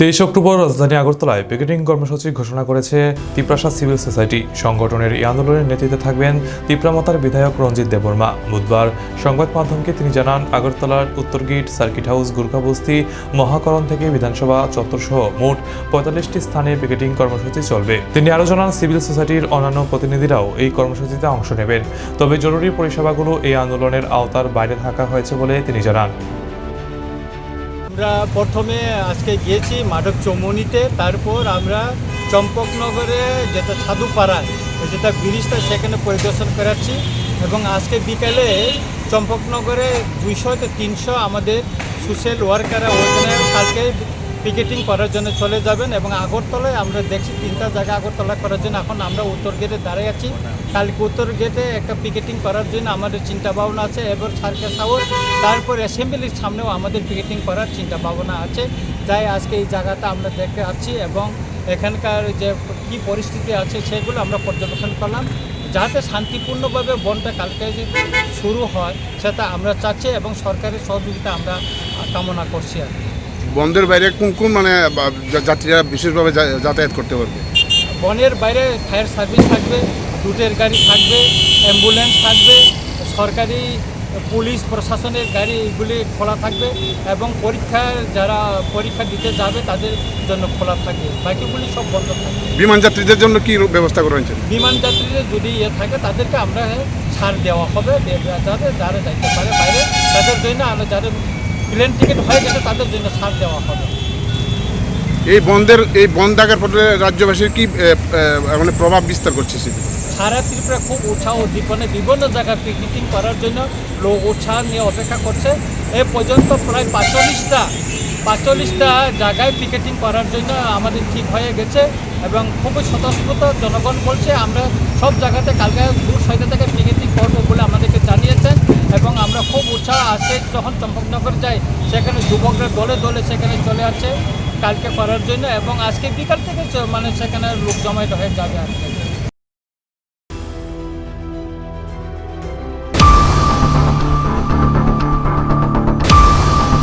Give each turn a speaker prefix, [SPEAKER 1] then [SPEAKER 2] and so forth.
[SPEAKER 1] তেইশ অক্টোবর রাজধানী আগরতলায় পিকেটিং কর্মসূচি ঘোষণা করেছে তিপ্রাসা সিভিল সোসাইটি। সংগঠনের এই আন্দোলনের নেতৃত্বে থাকবেন তিপ্রামাতার বিধায়ক রঞ্জিত দেববর্মা। বুধবার সংবাদ মাধ্যমকে তিনি জানান, আগরতলার উত্তর gate, circuit house Gurkhabasti Mahakaran থেকে বিধানসভা চত্বরসহ মোট পঁয়তাল্লিশটি স্থানে পিকেটিং কর্মসূচি চলবে। তিনি আরও জানান, সিভিল সোসাইটির অন্যান্য প্রতিনিধিরাও এই কর্মসূচিতে অংশ নেবেন। তবে জরুরি পরিষেবাগুলো এই আন্দোলনের আওতার বাইরে থাকা হয়েছে বলে তিনি জানান।
[SPEAKER 2] আমরা প্রথমে আজকে গিয়েছি মাধব চৌমনিতে তারপর আমরা চম্পকনগরে যেটা সাধুপাড়ায় যেটা ব্রিজটা সেখানে পরিদর্শন করাচ্ছি এবং আজকে বিকালে চম্পকনগরে দুইশো থেকে তিনশো আমাদের সোশ্যাল ওয়ার্কাররা ওখানে কালকে পিকেটিং করার জন্য চলে যাবেন এবং আগরতলায় আমরা দেখছি তিনটা জায়গা আগরতলা করার জন্য। এখন আমরা উত্তর গেটে দাঁড়িয়ে আছি। কালকে উত্তর গেটে একটা পিকেটিং করার জন্য আমাদের চিন্তা ভাবনা আছে, এবার সার্কাস হাউস তারপর অ্যাসেম্বলির সামনেও আমাদের পিকেটিং করার চিন্তা ভাবনা আছে। তাই আজকে এই জায়গাটা আমরা দেখতে আছি এবং এখানকার যে কী পরিস্থিতি আছে সেগুলো আমরা পর্যবেক্ষণ করলাম। যাতে শান্তিপূর্ণভাবে বনটা কালকে শুরু হয়, সেটা আমরা চাচ্ছি এবং সরকারের সহযোগিতা আমরা কামনা করছি আর কি।
[SPEAKER 3] বন্ধের বাইরে কোন কোন মানে যাত্রীরা বিশেষভাবে যাতায়াত করতে পারবে?
[SPEAKER 2] বনের বাইরে ফায়ার সার্ভিস থাকবে রুটের গাড়ি থাকবে অ্যাম্বুলেন্স থাকবে সরকারি পুলিশ প্রশাসনের গাড়ি এগুলি খোলা থাকবে এবং পরীক্ষার যারা পরীক্ষা দিতে যাবে তাদের জন্য খোলা থাকবে বাকিগুলি সব বন্ধ থাকবে
[SPEAKER 3] বিমান যাত্রীদের জন্য কি ব্যবস্থা করা হয়েছে?
[SPEAKER 2] বিমান যাত্রীদের যদি ইয়ে থাকে তাদেরকে আমরা ছাড় দেওয়া হবে যাতে যারা যাইতে পারে বাইরে তাদের জন্য আমরা যাদের প্লেন টিকিট হয়ে গেছে তাদের জন্য ছাড় দেওয়া হবে।
[SPEAKER 3] এই বন্ধের এই বন্ধ থাকার ফলে রাজ্যবাসীর কি মানে প্রভাব বিস্তার করছে সেটি
[SPEAKER 2] সারা ত্রিপুরা খুব উৎসাহ উদ্দীপনে বিভিন্ন জায়গায় পিকনিকিং করার জন্য লোক উৎসাহ নিয়ে অপেক্ষা করছে। এ পর্যন্ত প্রায় পাঁচচল্লিশটা পাঁচচল্লিশটা জায়গায় পিকেটিং করার জন্য আমাদের ঠিক হয়ে গেছে এবং খুবই স্বতঃস্ফূর্ত জনগণ বলছে আমরা সব জায়গাতে কালকে দূর ছয়টা থেকে পিকেটিং করব বলে আমাদেরকে জানিয়েছেন। খুব উৎসাহ আসে যখন চম্পকনগর যায়, সেখানে যুবকরা দলে দলে সেখানে চলে আসে, কালকে করার জন্য এবং আজকে বিকাল থেকে মানে সেখানে লোক জমায়েত হয়ে যাবে আর